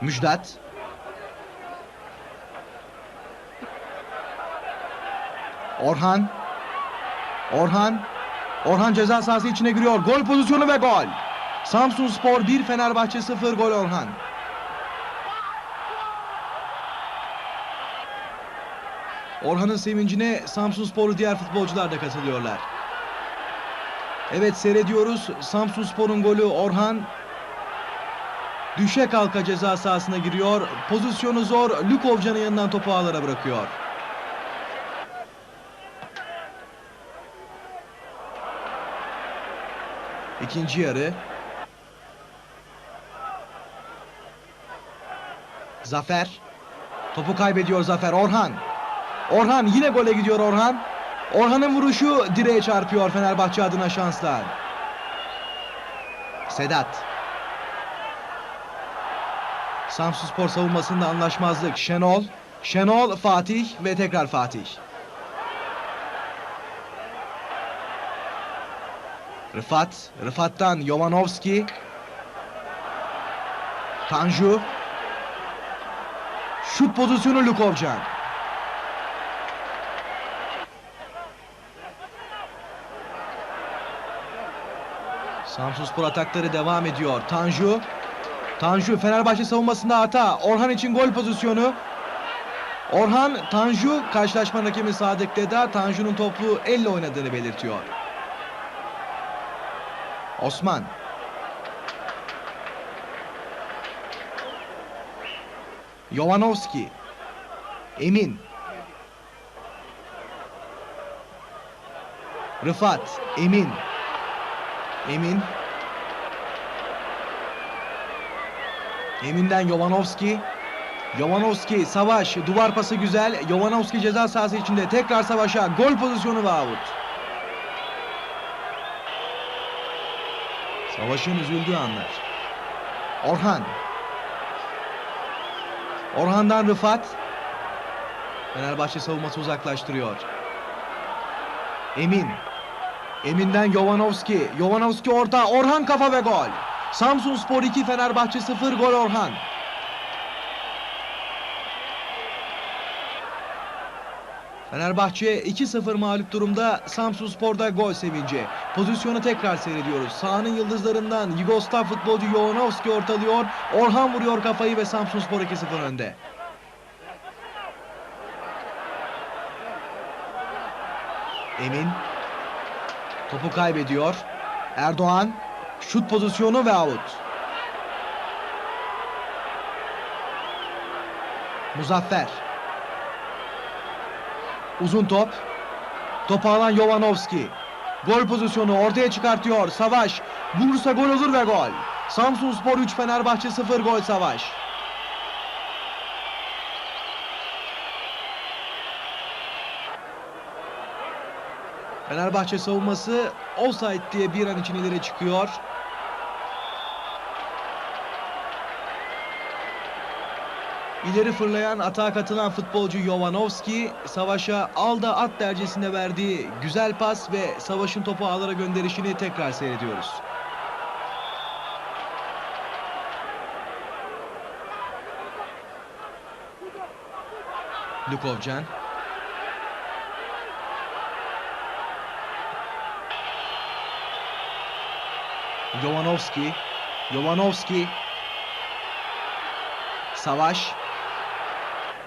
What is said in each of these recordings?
Müjdat. Orhan. Orhan. Orhan ceza sahası içine giriyor. Gol pozisyonu ve gol. Samsun Spor 1 Fenerbahçe 0 gol Orhan. Orhan'ın sevincine Samsun Spor'u diğer futbolcular da katılıyorlar. Evet seyrediyoruz. Samsun Spor'un golü Orhan. Düşe kalka ceza sahasına giriyor. Pozisyonu zor. Lukovcan'ın yanından topu ağlara bırakıyor. İkinci yarı. Zafer. Topu kaybediyor Zafer. Orhan. Orhan yine gole gidiyor Orhan. Orhan'ın vuruşu direğe çarpıyor Fenerbahçe adına şanslar. Sedat. Samsunspor savunmasında anlaşmazlık. Şenol. Şenol, Fatih ve tekrar Fatih. Rıfat. Rıfat'tan Jovanovski. Tanju. Şut pozisyonu Lukovcan. Samsunspor atakları devam ediyor. Tanju. Tanju Fenerbahçe savunmasında hata. Orhan için gol pozisyonu. Orhan Tanju karşılaşma hakemi Sadık Deda Tanju'nun topu elle oynadığını belirtiyor. Osman. Jovanovski. Emin. Rıfat. Emin. Emin. Emin'den Jovanovski. Jovanovski savaş duvar pası güzel. Jovanovski ceza sahası içinde tekrar savaşa gol pozisyonu ve out. Savaşın üzüldüğü anlar. Orhan. Orhan'dan Rıfat. Fenerbahçe savunması uzaklaştırıyor. Emin. Emin'den Jovanovski. Jovanovski orta. Orhan kafa ve gol. Samsun Spor 2 Fenerbahçe 0 gol Orhan. Fenerbahçe 2-0 mağlup durumda Samsun Spor'da gol sevinci. Pozisyonu tekrar seyrediyoruz. Sahanın yıldızlarından Yugoslav futbolcu Jovanovski ortalıyor. Orhan vuruyor kafayı ve Samsun Spor 2-0 önde. Emin Topu kaybediyor. Erdoğan şut pozisyonu ve out. Muzaffer. Uzun top. Topu alan Jovanovski. Gol pozisyonu ortaya çıkartıyor. Savaş. Vurursa gol olur ve gol. Samsun Spor 3 Fenerbahçe 0 gol Savaş. Fenerbahçe savunması offside diye bir an için ileri çıkıyor. İleri fırlayan atağa katılan futbolcu Jovanovski savaşa alda at dercesinde verdiği güzel pas ve savaşın topu ağlara gönderişini tekrar seyrediyoruz. Lukovcan Jovanovski. Jovanovski. Savaş.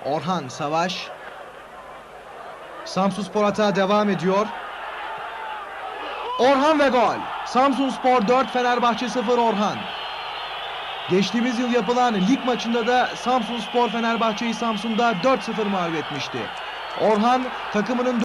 Orhan Savaş. Samsun Spor atağı devam ediyor. Orhan ve gol. Samsun Spor 4 Fenerbahçe 0 Orhan. Geçtiğimiz yıl yapılan lig maçında da Samsun Spor Fenerbahçe'yi Samsun'da 4-0 mağlup etmişti. Orhan takımının